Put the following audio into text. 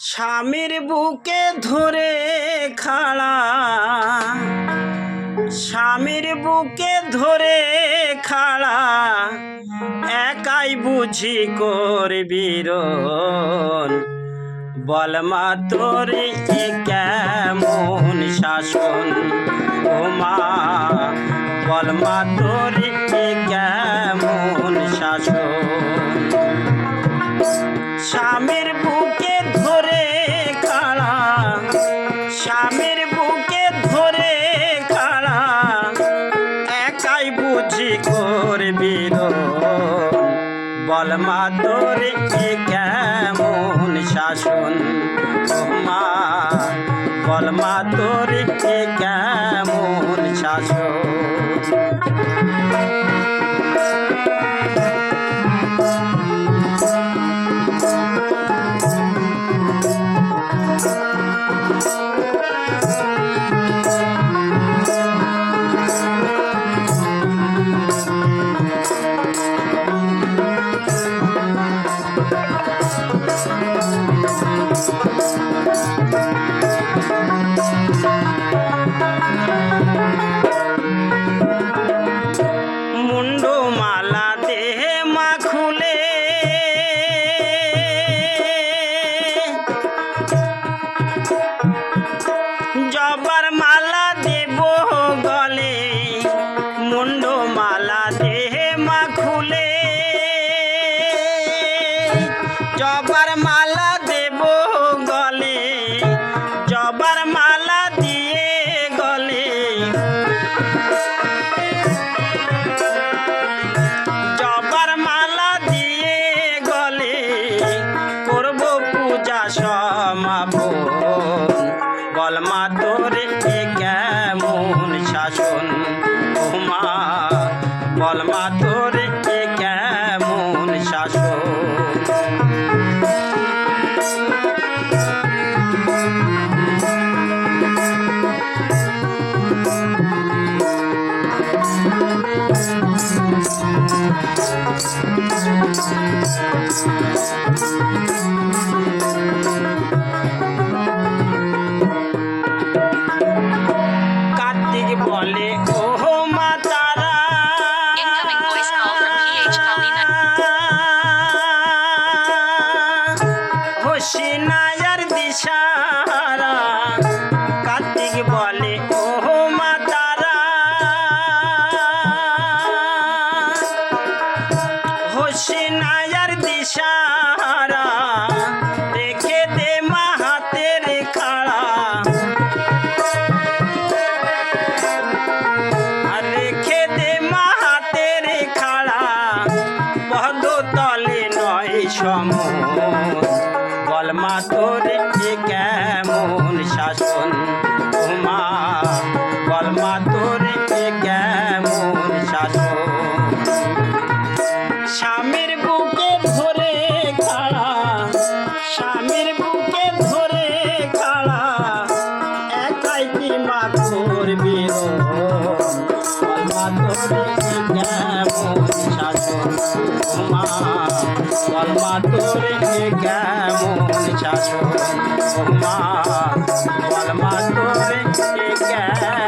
স্বামীর বুকে ধরে খাড়া। স্বামীর বুকে ধরে খাড়া। একাই বুঝি করবি বলমা তোর কেমন শাসন? ও মা বলমা তোর কেমন শাসন? স্বামীর বুকে করবি বল মা তোর এ কেমন শাসন? মা বল মা তোর এ কেমন শাসন? জবার মালা দেব গলে, জবার মালা দিয়ে গলে। জবার মালা দিয়ে গলে, করব পূজা সমাপন। বল মা, তোরে কেমন শাসন? ও মা, বল তোরে কেমন শাসন? কার্তিক বলে হোসিনায়ার দিশারা। রেখে দে মা খাড়া। রেখে দে মা খাড়া। পদ তলে নয় সম বল তোর কেমন শাসন? তোমার কলমা তোরে কেমন শাসন তোমার কলমা তোরে কেমন